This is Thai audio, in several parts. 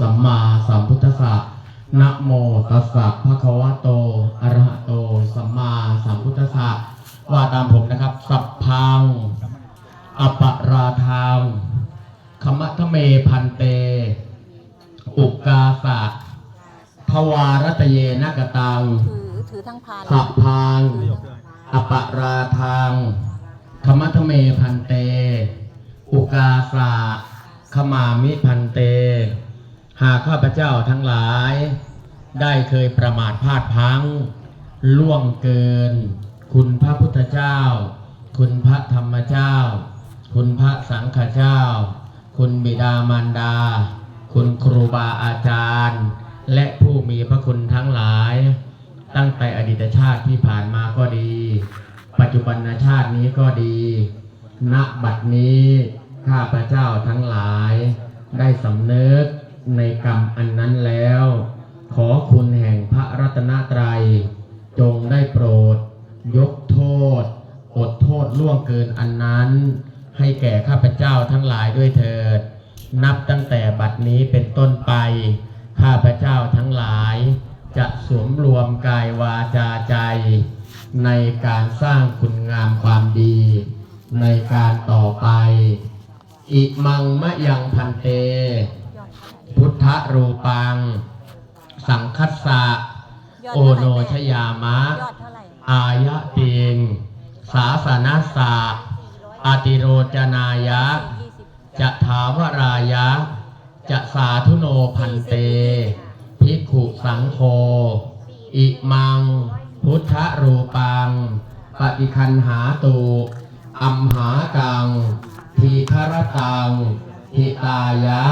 สัมมาสัมพุทธัสสะนะโมตัสสะภะคะวะโตอะระหะโต สัมมาสัมพุทธัสสะว่าตามผมนะครับ สัพพังอปราทังขมะทะเมพันเต อุกาสะภวารตเยนกตังถือถือทั้งพานสัพพังอปราทังขมัทเมพันเต อุกาสะขมามิพันเต หากข้าพเจ้าทั้งหลาย ได้เคยประมาทพลาดพังล่วงเกิน คุณพระพุทธเจ้า คุณพระธรรมเจ้า คุณพระสังฆเจ้า คุณบิดามารดา คุณครูบาอาจารย์ และผู้มีพระคุณทั้งหลาย ตั้งแต่อดีตชาติที่ผ่านมาก็ดี ปัจจุบันชาตินี้ก็ดีณบัดนี้ข้าพเจ้าทั้งหลาย ได้สำนึก ในกรรมอันนั้นแล้ว ขอคุณแห่งพระรัตนตรัย จงได้โปรด ยกโทษ อดโทษล่วงเกินอันนั้น ให้แก่ข้าพเจ้าทั้งหลายด้วยเถิด นับตั้งแต่บัดนี้เป็นต้นไป ข้าพเจ้าทั้งหลาย จะสวมรวมกายวาจาใจ ในการสร้างคุณงามความดี ในการต่อไป อิมังมะยังพันเต พุทธรูปัง สังคัสสะโอโนชยามะ อายะติง สาสนาสะอาติโรจนายะ จะถาวรายะ จะสาธุโนพันเต ภิกขุสังโฆ อิมัง พุทธรูปัง ปฏิคันหาตุอัมหากัง ทีครตังหิตายะ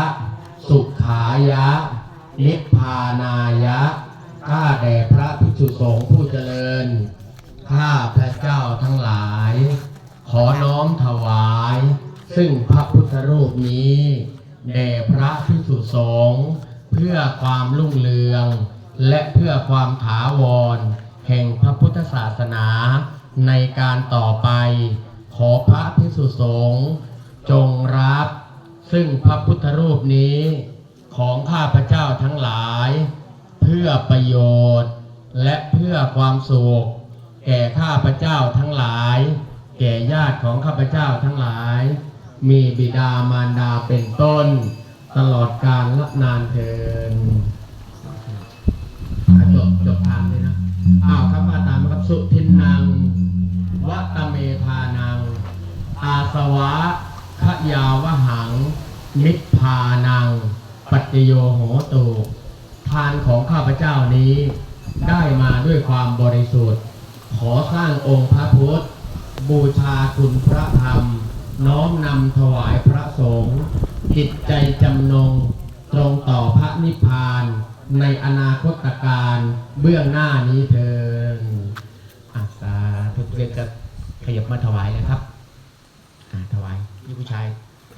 สุขายะ นิพพานายะ ข้าแด่พระภิกษุสงฆ์ผู้เจริญ ข้าพระเจ้าทั้งหลาย ขอน้อมถวาย ซึ่งพระพุทธรูปนี้ แด่พระภิกษุสงฆ์เพื่อความรุ่งเรือง และเพื่อความถาวร แห่งพระพุทธศาสนาในการต่อไป ขอพระภิกษุสงฆ์จงรับ ซึ่งพระพุทธรูปนี้ของข้าพเจ้าทั้งหลาย เพื่อประโยชน์ และเพื่อความสุขแก่ข้าพเจ้าทั้งหลาย แก่ญาติของข้าพเจ้าทั้งหลาย มีบิดามารดาเป็นต้น ตลอดกาลละนานเทินจบจบทางเลยนะอ้าวครับมาตามนะครับสุทินนางวัตเมธานังอาสวะ ขยาวหัง นิพพานัง ปัจโยโหตุทานของข้าพเจ้านี้ ได้มาด้วยความบริสุทธิ์ ขอสร้างองค์พระพุทธ บูชาคุณพระธรรม น้อมนำถวายพระสงฆ์จิตใจจำนง ตรงต่อพระนิพพาน ในอนาคตการเบื้องหน้านี้เถินอาสาทุกเรียนจะขยับมาถวายเลยครับอาถวาย พี่ผู้ชาย